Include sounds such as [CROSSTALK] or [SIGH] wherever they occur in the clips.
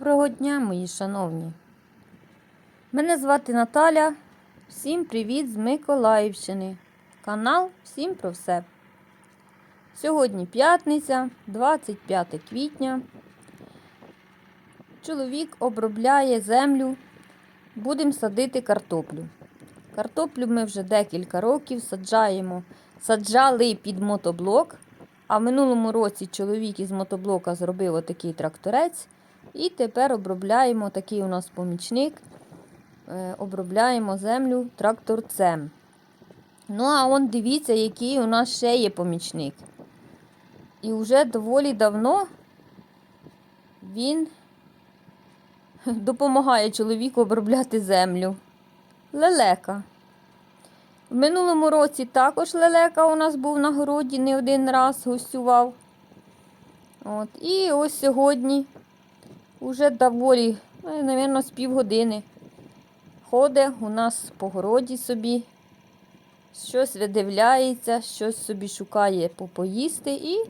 Доброго дня, мої шановні. Мене звати Наталя. Всім привіт з Миколаївщини. Канал Всім про все. Сьогодні п'ятниця, 25 квітня. Чоловік обробляє землю. Будемо садити картоплю. Картоплю ми вже декілька років саджаємо, саджали під мотоблок. А в минулому році чоловік із мотоблока зробив отакий тракторець. І тепер обробляємо такий у нас помічник. е, Обробляємо землю тракторцем. Ну, а он дивіться, який у нас ще є помічник. І вже доволі давно він [LAUGHS] допомагає чоловіку обробляти землю. Лелека. В минулому році також лелека у нас був на городі, не один раз гостював. От. І ось сьогодні уже доволі, мабуть, з півгодини. Ходить у нас по городі собі, щось видивляється, щось собі шукає попоїсти і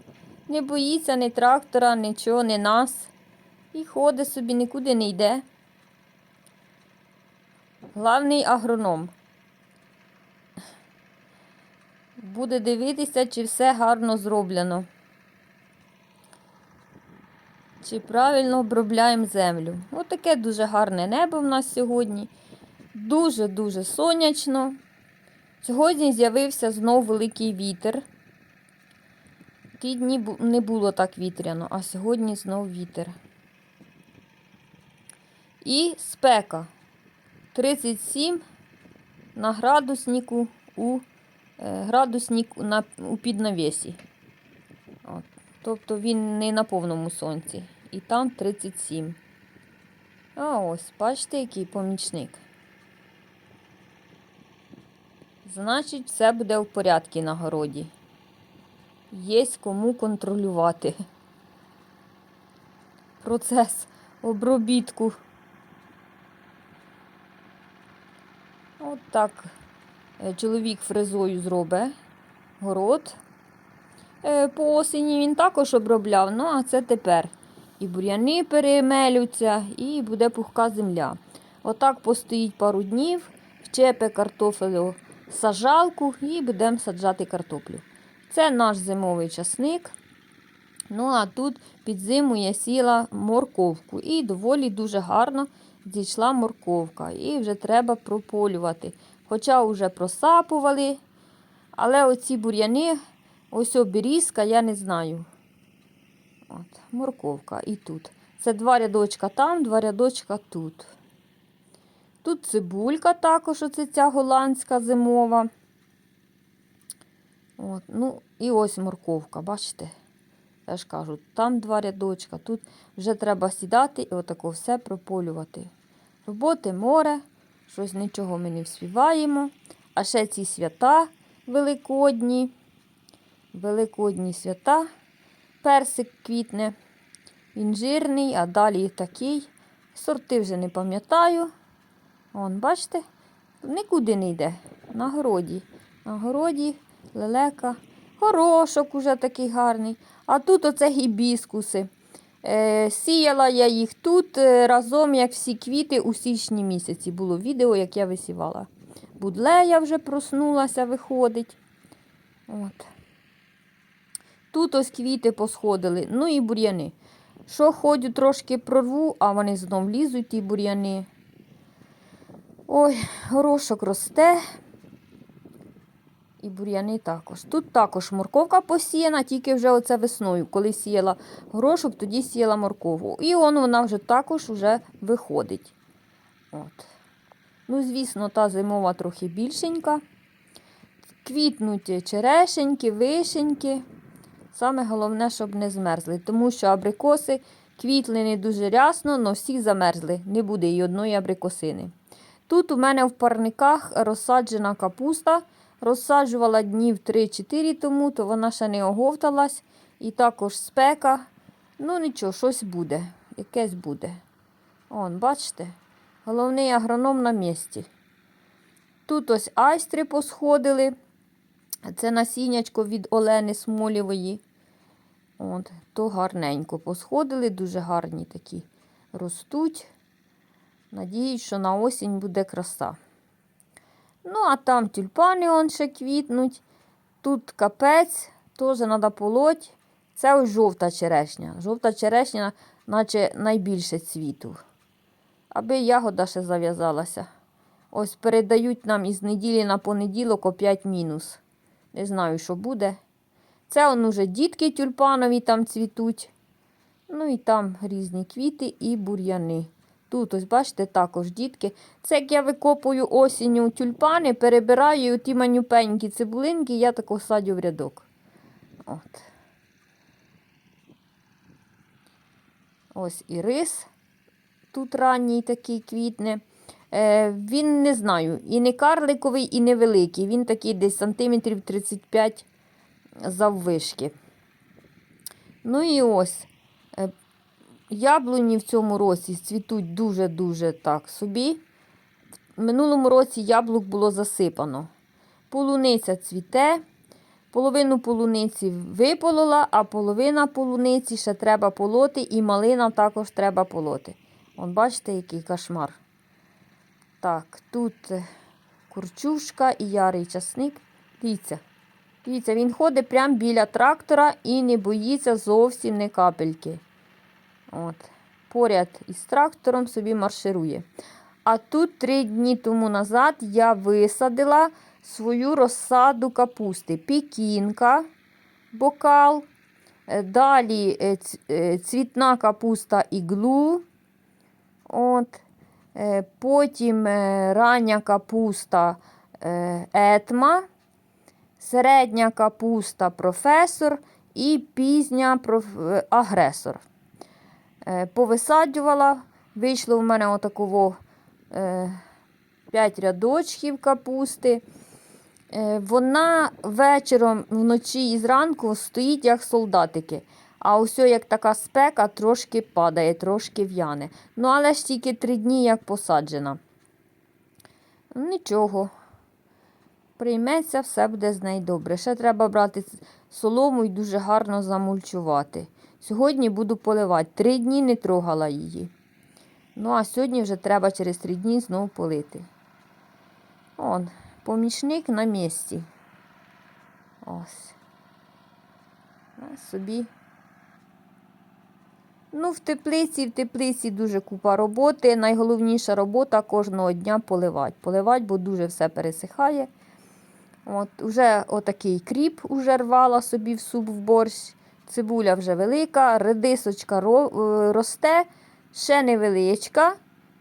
не боїться ні трактора, нічого, ні нас. І ходить собі, нікуди не йде. Главний агроном. Буде дивитися, чи все гарно зроблено. Чи правильно обробляємо землю. Ось таке дуже гарне небо в нас сьогодні. Дуже-дуже сонячно. Сьогодні з'явився знов великий вітер. Ті дні не було так вітряно, а сьогодні знов вітер. І спека 37 на градуснику у е, градусник на, у піднавісі. Тобто він не на повному сонці. І там 37. А ось, бачите, який помічник. Значить, все буде в порядку на городі. Є кому контролювати процес обробітку. От так е, чоловік фрезою зробить город. Е, По осені він також обробляв, ну а це тепер. І бур'яни перемелються, і буде пухка земля. Отак постоїть пару днів, вчепе картофелю сажалку і будемо саджати картоплю. Це наш зимовий часник. Ну, а тут під зиму я сіла морковку. І доволі дуже гарно зійшла морковка. І вже треба прополювати. Хоча вже просапували, але оці бур'яни, ось оберізка, я не знаю. От, морковка і тут. Це два рядочка там, два рядочка тут. Тут цибулька також, оце ця голландська зимова. От, ну, і ось морковка, бачите? Я ж кажу, там два рядочка, тут вже треба сідати і отако все прополювати. Роботи море, щось нічого ми не вспіваємо. А ще ці свята великодні. Великодні свята. Персик квітне. Він жирний, а далі такий. Сорти вже не пам'ятаю. Вон, бачите, нікуди не йде. На городі. На городі лелека. Горошок уже такий гарний. А тут оце гібіскуси. Е, сіяла я їх тут е, разом, як всі квіти у січні місяці. Було відео, як я висівала. Будлея вже проснулася, виходить. От. Тут ось квіти посходили, ну і бур'яни. Що ходю, трошки прорву, а вони знов лізуть, ті бур'яни. Ой, горошок росте. І бур'яни також. Тут також морковка посіяна, тільки вже оце весною. Коли сіяла горошок, тоді сіяла моркову. І он вона вже також вже виходить. От. Ну, звісно, та зимова трохи більшенька. Квітнуть черешеньки, вишеньки. Саме головне, щоб не змерзли, тому що абрикоси квітли не дуже рясно, але всі замерзли. Не буде і одної абрикосини. Тут у мене в парниках розсаджена капуста. Розсаджувала днів 3-4 тому, то вона ще не оговталась. І також спека. Ну нічого, щось буде. Якесь буде. Он, бачите? Головний агроном на місці. Тут ось айстри посходили. Це насіннячко від Олени Смолєвої. От, то гарненько посходили, дуже гарні такі ростуть. Надіюсь, що на осінь буде краса. Ну, а там тюльпани он ще квітнуть. Тут капець, теж треба полоть. Це ось жовта черешня. Жовта черешня, наче найбільше цвіту. Аби ягода ще зав'язалася. Ось передають нам із неділі на понеділок опять мінус. Не знаю, що буде. Це он уже дітки тюльпанові там цвітуть. Ну і там різні квіти і бур'яни. Тут, ось, бачите, також дітки. Це як я викопую осінню тюльпани, перебираю ті манюпенькі цибулинки, я тако садю в рядок. От. Ось і рис. Тут ранній такий квітне. Е, він не знаю, і не карликовий, і не великий. Він такий десь сантиметрів 35 заввишки. Ну і ось. Е, яблуні в цьому році цвітуть дуже-дуже так собі. В минулому році яблук було засипано. Полуниця цвіте. Половину полуниці виполола, а половина полуниці ще треба полоти, і малина також треба полоти. От бачите, який кошмар. Так, тут е, курчушка і ярий часник. Дивіться, дивіться, він ходить прямо біля трактора і не боїться зовсім не капельки. От. Поряд із трактором собі марширує. А тут три дні тому назад я висадила свою розсаду капусти. Пікінка, бокал, е, далі е, цвітна капуста іглу. От. Е, Потім е, рання капуста е, етма, середня капуста професор і пізня агресор. Повисаджувала, вийшло в мене отаково 5 рядочків капусти. Вона вечором, вночі і зранку стоїть як солдатики. А ось як така спека трошки падає, трошки в'яне. Ну, але ж тільки три дні як посаджена. Нічого. Прийметься, все буде з нею добре. Ще треба брати солому і дуже гарно замульчувати. Сьогодні буду поливати. Три дні не трогала її. Ну, а сьогодні вже треба через три дні знову полити. Он, помічник на місці. Ось. Собі. Ну, в теплиці, в теплиці дуже купа роботи. Найголовніша робота кожного дня поливати. Поливати, бо дуже все пересихає. От, уже отакий кріп уже рвала собі в суп в борщ. Цибуля вже велика, редисочка е, росте, ще невеличка,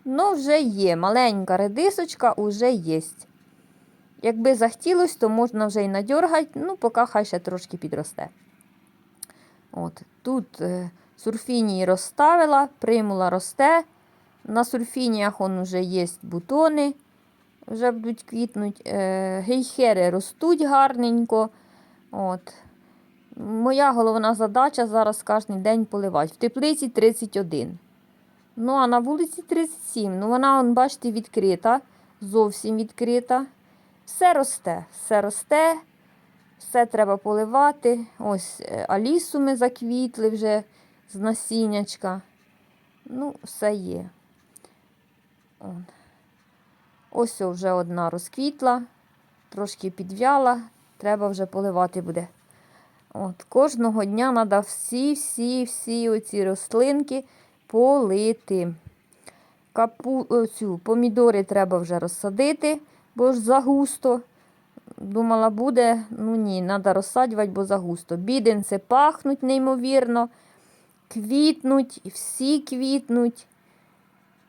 але вже є. Маленька редисочка вже є. Якби захотілося, то можна вже й надьоргати, ну, поки хай ще трошки підросте. От, тут е, сурфінії розставила, примула росте. На сурфініях он вже є бутони, вже будуть квітнуть. Е, гейхери ростуть гарненько. От. Моя головна задача зараз кожен день поливати. В теплиці 31. Ну, а на вулиці 37. Ну, вона, он, бачите, відкрита, зовсім відкрита. Все росте, все росте, все треба поливати. Ось е, алісу ми заквітли вже з насіннячка. Ну, все є. Ось вже одна розквітла, трошки підв'яла, треба вже поливати буде. От, кожного дня треба всі-всі-всі оці рослинки полити. Капу, оцю, помідори треба вже розсадити, бо ж загусто. Думала, буде, ну ні, треба розсаджувати, бо загусто. Біденці пахнуть неймовірно, квітнуть, і всі квітнуть.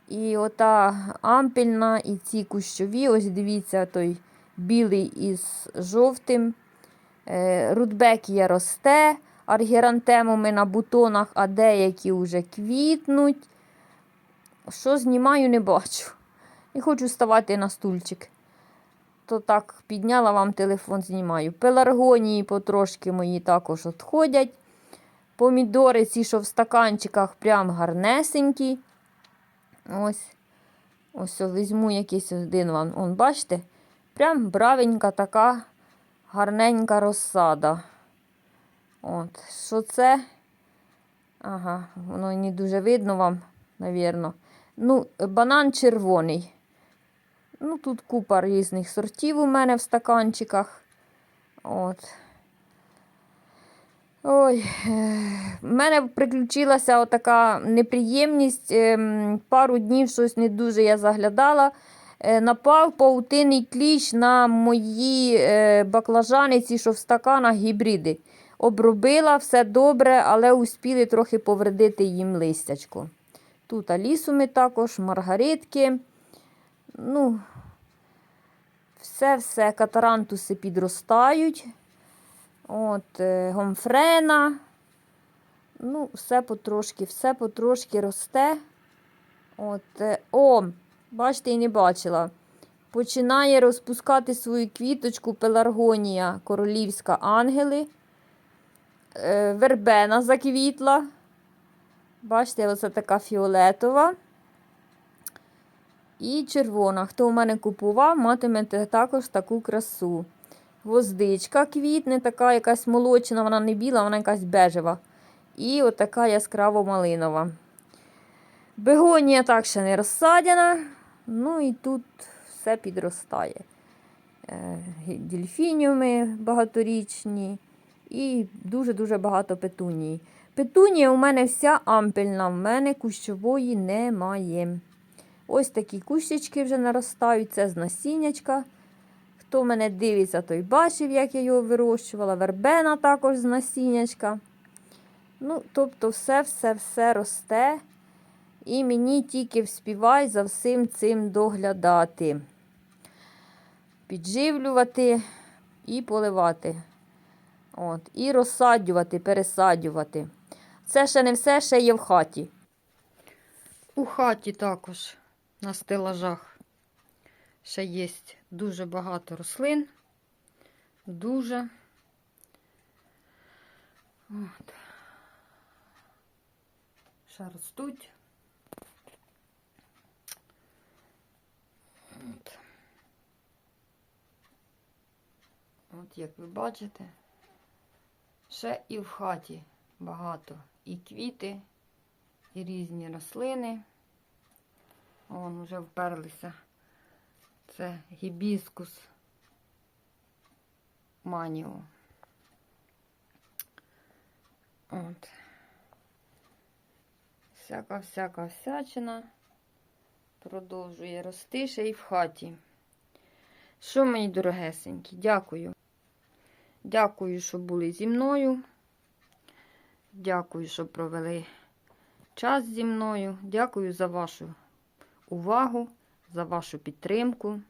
І ота ампельна, і ці кущові, ось дивіться, той білий із жовтим. Е, Рудбекія росте, аргірантемуми на бутонах, а деякі вже квітнуть. Що знімаю, не бачу. І хочу ставати на стульчик. То так підняла вам телефон, знімаю. Пеларгонії потрошки мої також відходять. Помідори, ці, що в стаканчиках, прям гарнесенькі. Ось. Ось візьму якийсь один вам. Он, бачите? Прям бравенька така гарненька розсада. От, що це? Ага, воно не дуже видно вам. навірно. Ну, банан червоний. Ну, тут купа різних сортів у мене в стаканчиках. От. Ой, в мене приключилася така неприємність. ем, Пару днів щось не дуже я заглядала. Е, Напав паутинний кліщ на мої е, баклажани, ці, що в стаканах гібриди. Обробила все добре, але успіли трохи повредити їм листячко. Тут алісуми також, маргаритки. Ну, все-все, катарантуси підростають. От, е, гомфрена. Ну, все потрошки, все потрошки росте. От, е, о, бачите, і не бачила. Починає розпускати свою квіточку пеларгонія королівська ангели. Е, вербена заквітла. Бачите, оце така фіолетова. І червона. Хто у мене купував, матимете також таку красу. Гвоздичка квітне, така якась молочна, вона не біла, вона якась бежева. І отака яскраво малинова. Бегонія так ще не розсадяна. Ну і тут все підростає. Е, Дельфініуми багаторічні і дуже-дуже багато петунії. Петунія у мене вся ампельна, в мене кущової немає. Ось такі кущички вже наростають, це з насіннячка. Хто мене дивиться, той бачив, як я його вирощувала. Вербена також з насіннячка. Ну, тобто, все-все-все росте. І мені тільки вспівай за всім цим доглядати. Підживлювати і поливати. От. І розсаджувати, пересаджувати. Це ще не все, ще є в хаті. У хаті також на стелажах ще є дуже багато рослин. Дуже. От. Ще ростуть. От. От як ви бачите, ще і в хаті багато. І квіти, і різні рослини. Вон вже вперлися. Це гібіскус маніо. От. Всяка-всяка всячина продовжує рости ще й в хаті. Що, мої дорогесенькі, дякую. Дякую, що були зі мною. Дякую, що провели час зі мною. Дякую за вашу увагу, за вашу підтримку.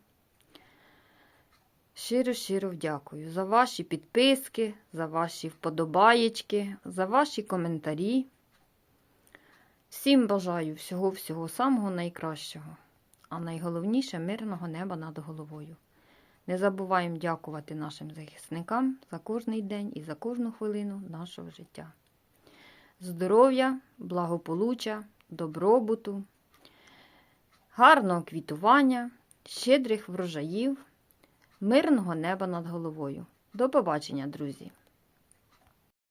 Щиро-щиро дякую за ваші підписки, за ваші вподобаєчки, за ваші коментарі. Всім бажаю всього-всього самого найкращого, а найголовніше мирного неба над головою. Не забуваємо дякувати нашим захисникам за кожний день і за кожну хвилину нашого життя. Здоров'я, благополуччя, добробуту, гарного квітування, щедрих врожаїв, мирного неба над головою. До побачення, друзі!